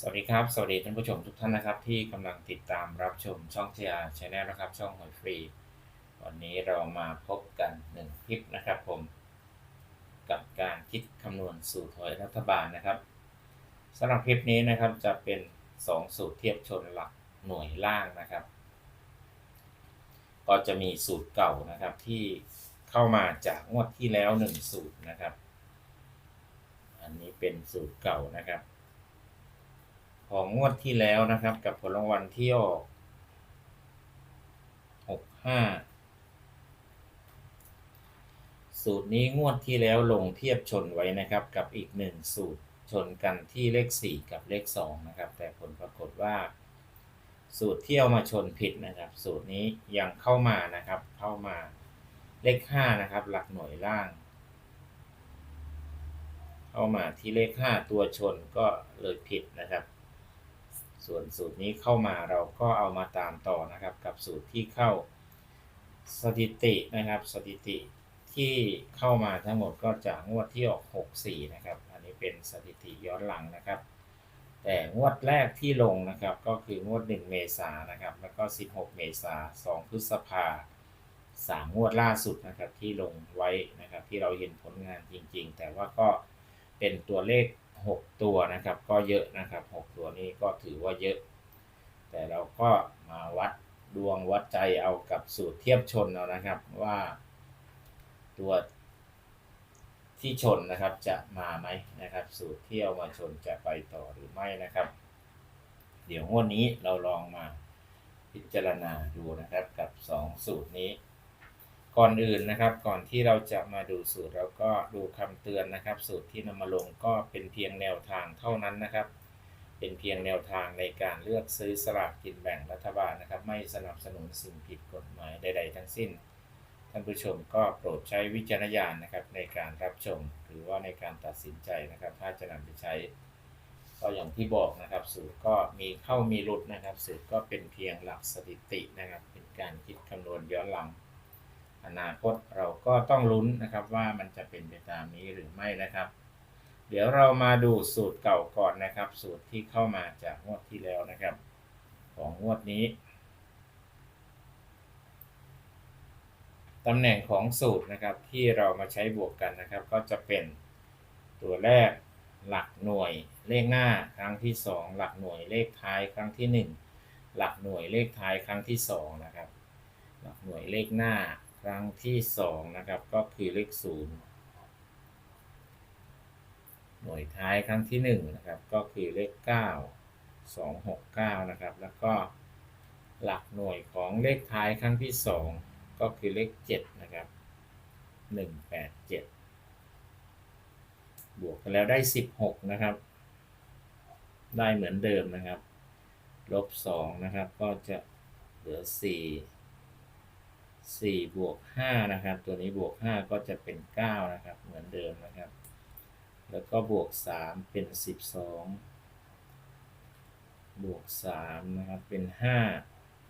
สวัสดีครับ สวัสดีท่านผู้ชมทุกท่านนะครับ ที่กำลังติดตามรับชมช่องเทียร์ชแนลนะครับ ช่องหอยฟรี วันนี้เรามาพบกันหนึ่งคลิปนะครับผม กับการคิดคำนวณสูตรหวยรัฐบาลนะครับสำหรับคลิปนี้นะครับจะเป็น 2 สูตรเทียบชนหลักหน่วยล่างนะครับ ก็จะมีสูตรเก่านะครับที่เข้ามาจากงวดที่แล้ว 1 สูตรนะครับ อันนี้เป็นสูตรเก่านะครับ ของงวดที่แล้วนะครับ กับผลรางวัลที่ออกหกห้าสูตรนี้งวดที่แล้วลงเทียบชนไว้นะครับ กับอีกหนึ่งสูตรชนกันที่เลขสี่กับเลขสองนะครับ แต่ผลปรากฏว่า สูตรที่ยวมาชนผิดนะครับ สูตรนี้ยังเข้ามานะครับ เข้ามาเลขห้านะครับ หลักหน่วยล่าง เข้ามาที่เลขห้าตัวชนก็เลยผิดนะครับ ส่วนสูตรนี้เข้ามาเราก็เอามาตามต่อนะครับ กับสูตรที่เข้าสถิตินะครับ สถิติที่เข้ามาทั้งหมดก็จากงวดที่ออก 64 นะครับ อันนี้เป็นสถิติย้อนหลังนะครับ แต่งวดแรกที่ลงนะครับก็คืองวด 1 เมษานะครับ แล้วก็ 16 เมษา2พฤษภาสามงวดล่าสุดนะครับที่ลงไว้นะครับที่เราเห็นผลงานจริงๆ แต่ว่าก็เป็นตัวเลข 6 ตัวนะครับ ก็เยอะนะครับ 6 ตัวนี้ก็ถือว่าเยอะ แต่เราก็มาวัดดวงวัดใจเอากับสูตรเทียบชนเอานะครับว่าตัวที่ชนนะครับจะมาไหมนะครับ สูตรที่เอามาชนจะไปต่อหรือไม่นะครับ เดี๋ยวงวดนี้เราลองมาพิจารณาดูนะครับกับ 2 สูตรนี้ ก่อนอื่นนะครับ ก่อนที่เราจะมาดูสูตรเราก็ดูคำเตือนนะครับ สูตรที่นำมาลงก็เป็นเพียงแนวทางเท่านั้นนะครับ เป็นเพียงแนวทางในการเลือกซื้อสลากกินแบ่งรัฐบาลนะครับ ไม่สนับสนุนสิ่งผิดกฎหมายใด ๆ ทั้งสิ้น ท่านผู้ชมก็โปรดใช้วิจารณญาณนะครับ ในการรับชมหรือว่าในการตัดสินใจนะครับ ถ้าจะนำไปใช้ก็อย่างที่บอกนะครับ สูตรก็มีเข้ามีหลุดนะครับ สูตรก็เป็นเพียงหลักสถิตินะครับ เป็นการคิดคำนวณย้อนหลัง อนาคตเราก็ต้องลุ้นนะครับว่ามันจะเป็นไปตามนี้หรือไม่นะครับ เดี๋ยวเรามาดูสูตรเก่าก่อนนะครับ สูตรที่เข้ามาจากงวดที่แล้วนะครับ ของงวดนี้ตำแหน่งของสูตรนะครับที่เรามาใช้บวกกันนะครับ ก็จะเป็นตัวแรกหลักหน่วยเลขหน้าครั้งที่ 2 หลักหน่วยเลขท้ายครั้งที่ 1 หลักหน่วยเลขท้ายครั้งที่2นะครับหลักหน่วยเลขหน้า ครั้งที่2นะครับ ก็คือเลข0หน่วยท้ายครั้งที่1นะครับ ก็คือเลข9 2 6 9นะครับ แล้วก็หลักหน่วยของเลขท้ายครั้งที่2ก็คือเลข7นะครับ187บวกกันแล้วได้16นะครับ ได้เหมือนเดิมนะครับ ลบ2นะครับ ก็จะเหลือ4 4 บวก 5 นะครับ ตัวนี้บวก 5 ก็จะเป็น 9 นะครับ เหมือนเดิมนะครับ แล้วก็บวก 3 เป็น 12 บวก 3 นะครับ เป็น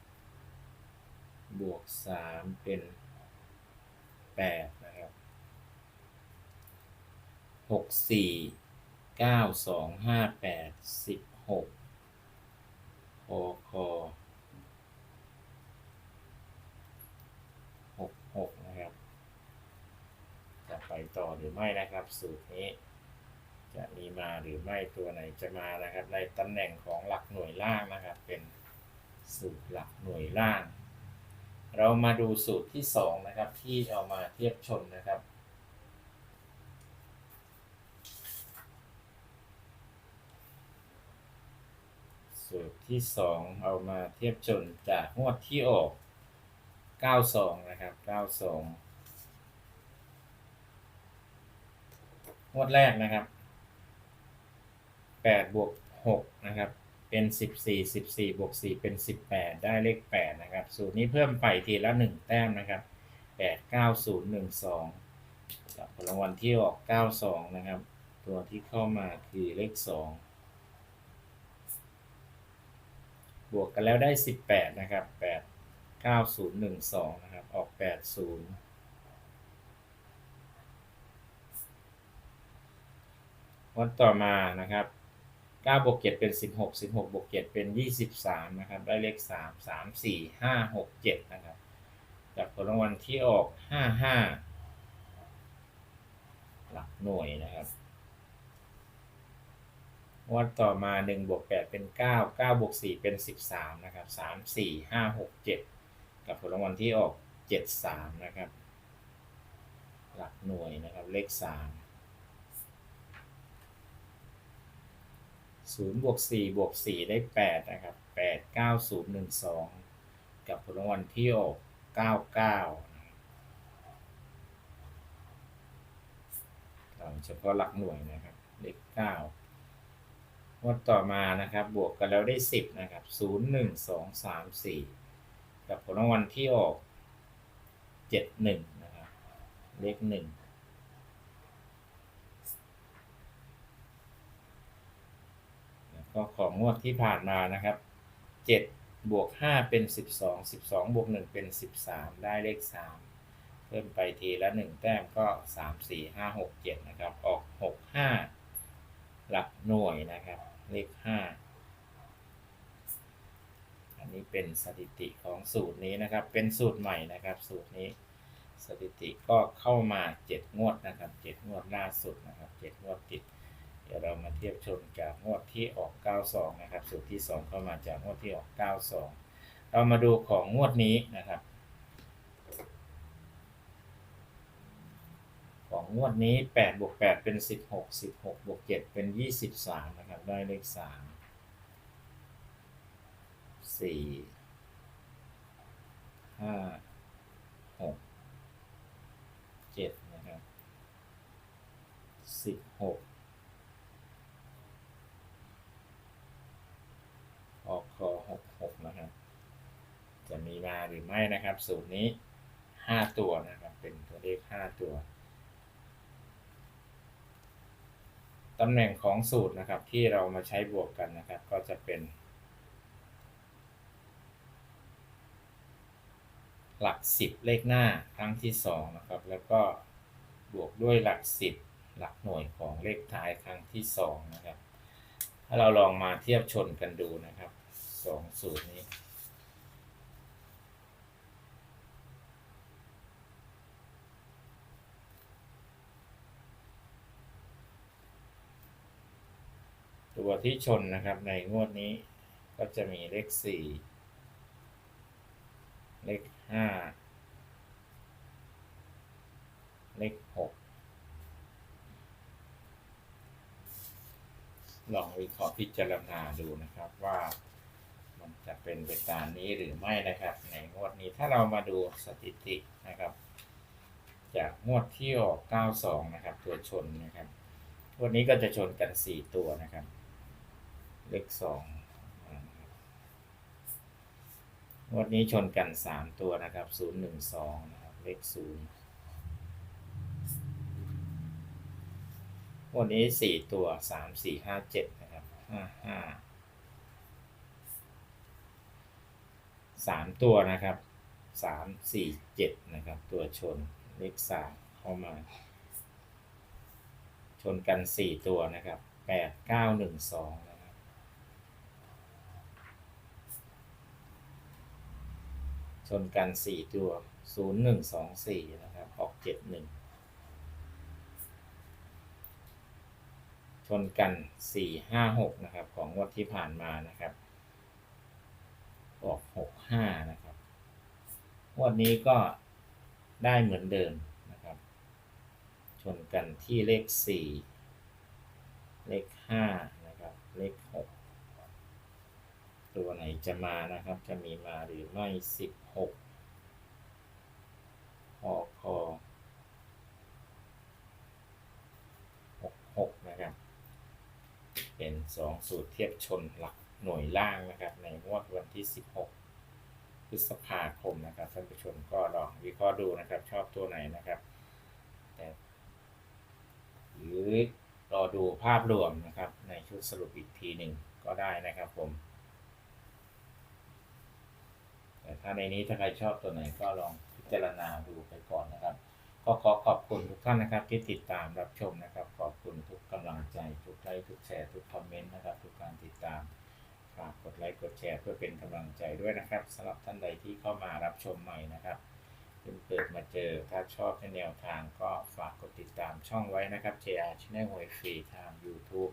5 บวก 3 เป็น 8 นะครับหกสี่เก้าสองห้าแปดสิบหกคอคอหกหกนะครับ จะ ไปต่อหรือไม่นะครับ สูตรนี้ จะมีมาหรือไม่ตัวไหนจะมานะครับ ในตำแหน่งของหลักหน่วยล่างนะครับ เป็นสูตรหลักหน่วยล่าง เรามาดูสูตรที่สองนะครับ ที่เอามาเทียบชนนะครับสูตรที่สองเอามาเทียบชนจากงวดที่ออก 92 นะครับ 92 งวดแรกนะครับ8บวก6นะครับ เป็น14 14บวก4เป็น18ได้เลข8นะครับ สูตรนี้เพิ่มไปทีละ1แต้มนะครับ8 9 0 1 2กับผลรางวัลที่ออก92นะครับ ตัวที่เข้ามาคือเลข2บวกกันแล้วได้18นะครับ8 9012นะครับ ออก80 วันต่อมานะครับเก้าบวกเจ็ดเป็นสิบหกสิบหกบวกเจ็ดเป็นยี่สิบสามนะครับ ได้เลขสามสามสี่ห้าหกเจ็ดนะครับ จากผลรางวัลที่ออกห้าห้าหลักหน่วยนะครับงวดต่อมาหนึ่งบวกแปดเป็นเก้าเก้าบวกสี่เป็นสิบสามนะครับสามสี่ห้าหกเจ็ดกับผลรางวัลที่ออกเจ็ดสามนะครับ หลักหน่วยนะครับ เลขส 0บวก4บวก4ได้8นะครับ8 9 0 1 2 กับผลรางวัลที่ออก99เราเฉพาะหลักหน่วยนะครับเลข9งวดต่อมานะครับบวกกันแล้วได้ 10นะครับ0 1 2 3 4 กับผลรางวัลที่ออก 71นะครับเลข1 ก็ของงวดที่ผ่านมานะครับเจ็ดบวกห้าเป็นสิบสองสิบสองบวกหนึ่งเป็นสิบสามได้เลขสามเพิ่มไปทีละหนึ่งแต้มก็สามสี่ห้าหกเจ็ดนะครับ ออกหกห้าหลักหน่วยนะครับ เลขห้าอันนี้เป็นสถิติของสูตรนี้นะครับ เป็นสูตรใหม่นะครับ สูตรนี้สถิติก็เข้ามาเจ็ดงวดนะครับเจ็ดงวดล่าสุดนะครับเจ็ดงวดติด เดี๋ยวเรามาเทียบชนจากงวดที่ออก 92 นะครับ สูตรที่ 2 เข้ามาจากงวดที่ออก 92 เรามาดูของงวดนี้นะครับ ของงวดนี้8บวก8เป็น 16 16บวก7เป็น 23 นะครับ ได้เลข 3 4 5 6 7 นะครับ 16 ออกคอหกหกนะครับ จะมี มาหรือไม่นะครับสูตรนี้ห้าตัวนะครับ เป็นตัวเลขห้าตัวตำแหน่งของสูตรนะครับที่เรามาใช้บวกกันนะครับ ก็จะเป็น หลักสิบเลขหน้าครั้งที่สองนะครับแล้วก็บวกด้วยหลักสิบหลักหน่วยของเลขท้ายครั้งที่สองนะครับ ถ้าเราลองมาเทียบชนกันดูนะครับสองสูตรนี้ ตัวที่ชนนะครับในงวดนี้ก็จะมีเลขสี่เลขห้าเลขหกลองวิเคราะห์พิจารณาดูนะครับว่ามันจะเป็นไปตามนี้หรือไม่นะครับ ในงวดนี้ถ้าเรามาดูสถิตินะครับ จากงวดที่ออก92 นะครับ ตัวชนนะครับงวดนี้ก็จะชนกัน 4 ตัวนะครับ เลข2งวดนี้ชนกัน3ตัวนะครับ012นะครับเลข0วันนี้สี่ตัวสามสี่ห้าเจ็ดนะครับห้าห้าสามตัวนะครับสามสี่เจ็ดนะครับ ตัวชนเลขสามเข้ามา ชนกันสี่ตัวนะครับแปดเก้าหนึ่งสองนะครับ ชนกันสี่ตัวศูนย์หนึ่งสองสี่นะครับ ออกเจ็ดหนึ่งชนกัน4 5 6นะครับ ของงวดที่ผ่านมานะครับ ออก6 5นะครับวดนี้ก็ได้เหมือนเดิมนะครับ ชนกันที่เลข4เลข5นะครับ เลข6 ตัวไหนจะมานะครับ จะมีมาหรือไม่16ออกคอ66นะครับ เป็นสองสูตรเทียบชนหลักหน่วยล่างนะครับ ในงวดวันที่16พฤษภาคมนะครับท่านผู้ชมก็ลองวิเคราะห์ดูนะครับ ชอบตัวไหนนะครับแต่หรือรอดูภาพรวมนะครับ ในชุดสรุปอีกทีหนึ่งก็ได้นะครับผม แต่ ถ้าในนี้ถ้าใครชอบตัวไหนก็ลองพิจารณาดูไปก่อนนะครับ ก็ขอขอบคุณทุกท่านนะครับ ที่ติดตามรับชมนะครับ ขอบคุณทุกกกำลังใจ ทุกไลค์ทุกแชร์ทุกคอมเมนต์นะครับทุกการติดตามฝากกดไลค์กดแชร์เพื่อเป็นกำลังใจด้วยนะครับสำหรับท่านใดที่เข้ามารับชมใหม่นะครับเพิ่งเปิดมาเจอถ้าชอบในแนวทางก็ฝากกดติดตามช่องไว้นะครับ JR Channel หวยฟรีทาง YouTube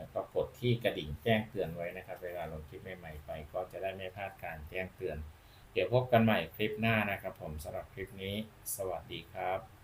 แล้วก็กดที่กระดิ่งแจ้งเตือนไว้นะครับ เวลาลงคลิปใหม่ๆไป ก็จะได้ไม่พลาดการแจ้งเตือน เดี๋ยวพบกันใหม่คลิปหน้านะครับ ผมสำหรับคลิปนี้ สวัสดีครับ